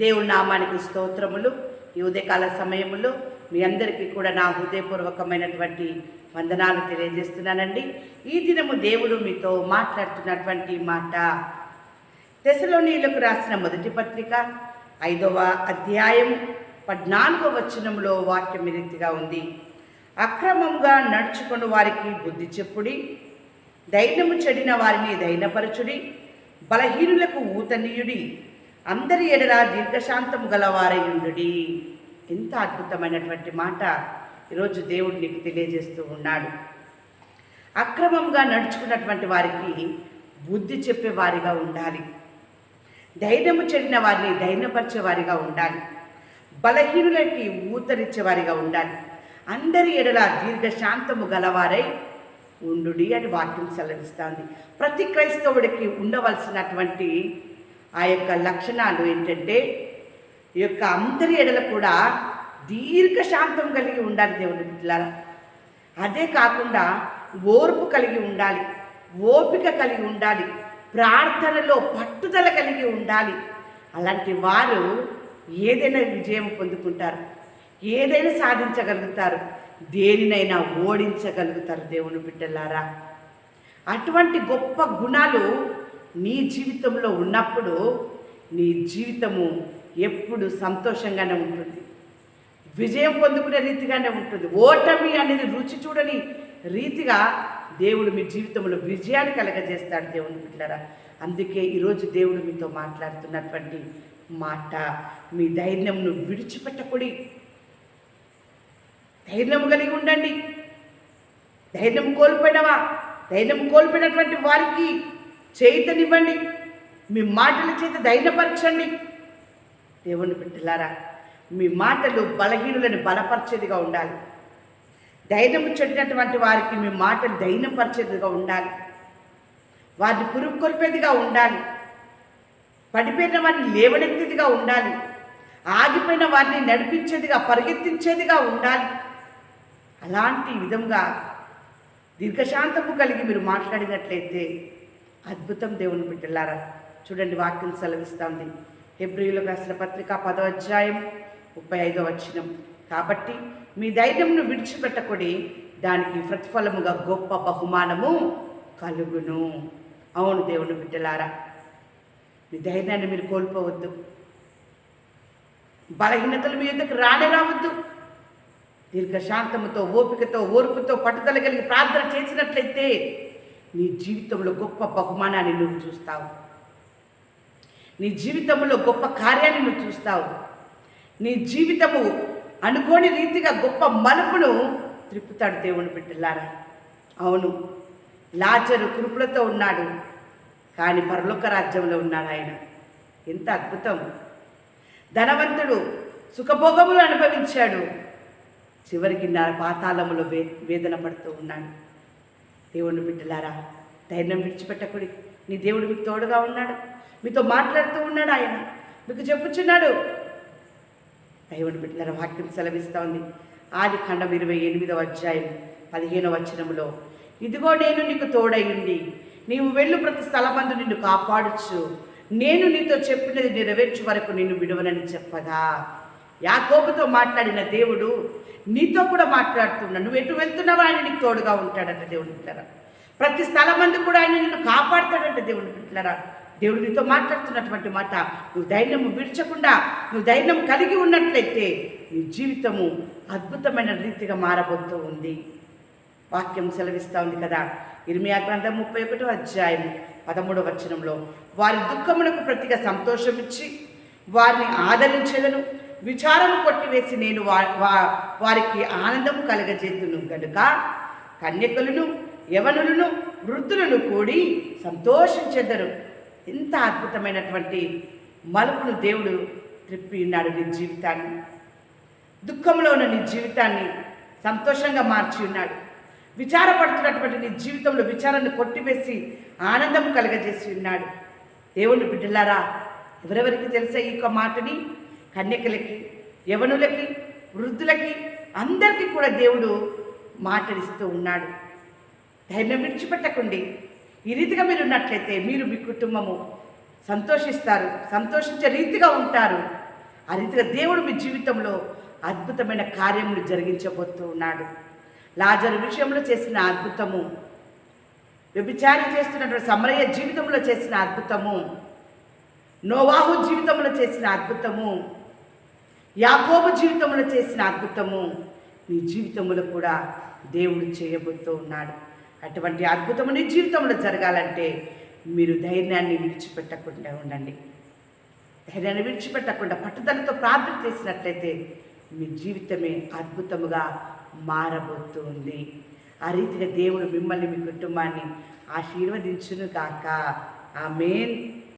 దేవుడి నామానికి స్తోత్రములు. ఈ ఉదయకాల సమయంలో మీ అందరికీ కూడా నా హృదయపూర్వకమైనటువంటి వందనాలు తెలియజేస్తున్నానండి. ఈ దినము దేవుడు మీతో మాట్లాడుతున్నటువంటి మాట. తెసలోనీలకు రాసిన మొదటి పత్రిక ఐదవ అధ్యాయం పద్నాలుగవ వచనంలో వాక్యం రీతిగా ఉంది. అక్రమంగా నడుచుకుని వారికి బుద్ధి చెప్పుడి ధైర్యము చెడిన వారిని దైనపరచుడి బలహీనులకు ఊతనీయుడి అందరి ఎడల దీర్ఘశాంతము గలవారయుండుడి ఎంత అద్భుతమైనటువంటి మాట ఈరోజు దేవుడు నీకు తెలియజేస్తూ ఉన్నాడు. అక్రమంగా నడుచుకున్నటువంటి వారికి బుద్ధి చెప్పే వారిగా ఉండాలి. ధైర్యము చెడిన వారిని ధైర్యపరిచే వారిగా ఉండాలి. బలహీనులకి ఊతరిచ్చే వారిగా ఉండాలి. అందరి ఎడల దీర్ఘశాంతము గలవారై ఉండు అని వాక్యం సెలవిస్తుంది. ప్రతి క్రైస్తవుడికి ఉండవలసినటువంటి ఆ యొక్క లక్షణాలు ఏంటంటే ఈ యొక్క అందరి ఎడల కూడా దీర్ఘశాంతం కలిగి ఉండాలి దేవుని బిడ్డలారా. అదే కాకుండా ఓర్పు కలిగి ఉండాలి ఓపిక కలిగి ఉండాలి ప్రార్థనలో పట్టుదల కలిగి ఉండాలి. అలాంటి వారు ఏదైనా విజయం పొందుకుంటారు ఏదైనా సాధించగలుగుతారు దేనినైనా ఓడించగలుగుతారు దేవుని బిడ్డలారా. అటువంటి గొప్ప గుణాలు నీ జీవితంలో ఉన్నప్పుడు నీ జీవితము ఎప్పుడు సంతోషంగానే ఉంటుంది. విజయం పొందుకునే రీతిగానే ఉంటుంది. ఓటమి అనేది రుచి చూడని రీతిగా దేవుడు మీ జీవితంలో విజయాన్ని కలగజేస్తాడు దేవుని బిడ్డారా అందుకే ఈరోజు దేవుడు మీతో మాట్లాడుతున్నటువంటి మాట మీ ధైర్యంను విడిచిపెట్టకుడి. ధైర్యం కలిగి ఉండండి. ధైర్యం కోల్పోయినవా? ధైర్యం కోల్పోయినటువంటి వారికి చేతనివ్వండి. మీ మాటల చేత ధైర్యపరచండి. దేవుని బిడ్డలారా మీ మాటలు బలహీనులను బలపరిచేదిగా ఉండాలి. ధైర్యం చెడినటువంటి వారికి మీ మాటలు ధైర్యపరిచేదిగా ఉండాలి. వారిని పురువుకొల్పేదిగా ఉండాలి. పడిపోయిన వారిని లేవనెత్తేదిగా ఉండాలి. ఆగిపోయిన వారిని నడిపించేదిగా పరిగెత్తించేదిగా ఉండాలి. అలాంటి విధంగా దీర్ఘశాంతము కలిగి మీరు మాట్లాడినట్లయితే అద్భుతం దేవుని బిడ్డలారా. చూడండి వాక్యం సెలవిస్తుంది. హెబ్రియులకు రాసిన పత్రిక పదో అధ్యాయం ముప్పై ఐదో వచ్చినం కాబట్టి మీ ధైర్యంను విడిచిపెట్టకుడి దానికి ప్రతిఫలముగా గొప్ప బహుమానము కలుగును. అవును దేవుని బిడ్డలారా మీ ధైర్యాన్ని మీరు కోల్పోవద్దు. బలహీనతలు మీ ఎందుకు రాని రావద్దు. దీర్ఘశాంతముతో ఓపికతో ఓర్పుతో పట్టుదల కలిగి ప్రార్థన చేసినట్లయితే నీ జీవితంలో గొప్ప బహుమానాన్ని నువ్వు చూస్తావు. నీ జీవితంలో గొప్ప కార్యాన్ని నువ్వు చూస్తావు. నీ జీవితము అనుకోని రీతిగా గొప్ప మలుపును త్రిప్పుతాడు దేవుని బిడ్డలారా. అవును లాచరు కురుపులతో ఉన్నాడు కానీ పరలోక రాజ్యంలో ఉన్నాడు ఆయన. ఎంత అద్భుతం! ధనవంతుడు సుఖభోగములు అనుభవించాడు. చివరికి నా పాతాళములో వే వేదన పడుతూ ఉన్నాడు. దేవుని బిడ్డలారా ధైర్యం విడిచిపెట్టకుడి. నీ దేవుడు మీకు తోడుగా ఉన్నాడు. మీతో మాట్లాడుతూ ఉన్నాడు ఆయన. మీకు చెప్పుచున్నాడు. దేవుని బిడ్డలారా వాక్యం సెలవిస్తూ ఉంది ఆది ఖండం ఇరవై ఎనిమిదవ అధ్యాయం పదిహేనవ వచనములో ఇదిగో నేను నీకు తోడయుండి నీవు వెళ్ళు ప్రతి స్థలమందు నిన్ను కాపాడుచు. నేను నీతో చెప్పినది నెరవేర్చు వరకు నిన్ను విడవనని చెప్పగా. యాకోబుతో మాట్లాడిన దేవుడు నీతో కూడా మాట్లాడుతున్నాడు నువ్వు ఎటు వెళ్తున్నావో ఆయన నీకు తోడుగా ఉంటాడంట దేవుడు బిడ్డరా ప్రతి స్థలమందు కూడా ఆయన నిన్ను కాపాడుతాడంట దేవుడు బిడ్డరా దేవుడు నీతో మాట్లాడుతున్నటువంటి మాట నువ్వు ధైర్యము విడిచకుండా నువ్వు ధైర్యం కలిగి ఉన్నట్లయితే నీ జీవితము అద్భుతమైన రీతిగా మారబోతూ ఉంది. వాక్యం సెలవిస్తూ ఉంది కదా. ఇర్మియా గ్రంథం ముప్పై ఒకటో అధ్యాయం పదమూడవ వచనంలో వారి దుఃఖమునకు ప్రతిగా సంతోషం ఇచ్చి వారిని ఆదరించేదను. విచారము కొట్టివేసి నేను వా వా- వారికి ఆనందము కలగజేతును గనుక కన్యకులను యవనులను వృద్ధులను కూడి సంతోషించెదరు. ఎంత అద్భుతమైనటువంటి మలుపును దేవుడు త్రిప్పి ఉన్నాడు నీ జీవితాన్ని. దుఃఖంలో ఉన్న నీ జీవితాన్ని సంతోషంగా మార్చి ఉన్నాడు. విచారపడుతున్నటువంటి నీ జీవితంలో విచారాన్ని కొట్టివేసి ఆనందం కలగజేసి ఉన్నాడు. దేవుని బిడ్డలారా ఎవరెవరికి తెలిసే ఈ యొక్క మాటని? కన్యకలకి యవనులకి వృద్ధులకి అందరికీ కూడా దేవుడు మాటలిస్తూ ఉన్నాడు. ధైర్యం విడిచిపెట్టకండి. ఈ రీతిగా మీరు ఉన్నట్లయితే మీరు మీ కుటుంబము సంతోషిస్తారు సంతోషించే రీతిగా ఉంటారు. ఆ రీతిగా దేవుడు మీ జీవితంలో అద్భుతమైన కార్యములు జరిగించబోతూ ఉన్నాడు. లాజరు విషయంలో చేసిన అద్భుతము వ్యభిచారం చేస్తున్నటువంటి సమరయ్య జీవితంలో చేసిన అద్భుతము నోవాహు జీవితంలో చేసిన అద్భుతము యాకోబు జీవితంలో చేసిన అద్భుతము నీ జీవితంలో కూడా దేవుడు చేయబోతూ ఉన్నాడు. అటువంటి అద్భుతము నీ జీవితంలో జరగాలంటే మీరు ధైర్యాన్ని విడిచిపెట్టకుండా ఉండండి. ధైర్యాన్ని విడిచిపెట్టకుండా పట్టుదలతో ప్రార్థన చేసినట్లయితే మీ జీవితమే అద్భుతముగా మారబోతుంది. ఆ రీతిగా దేవుడు మిమ్మల్ని మీ కుటుంబాన్ని ఆశీర్వదించును కాక ఆమెన్.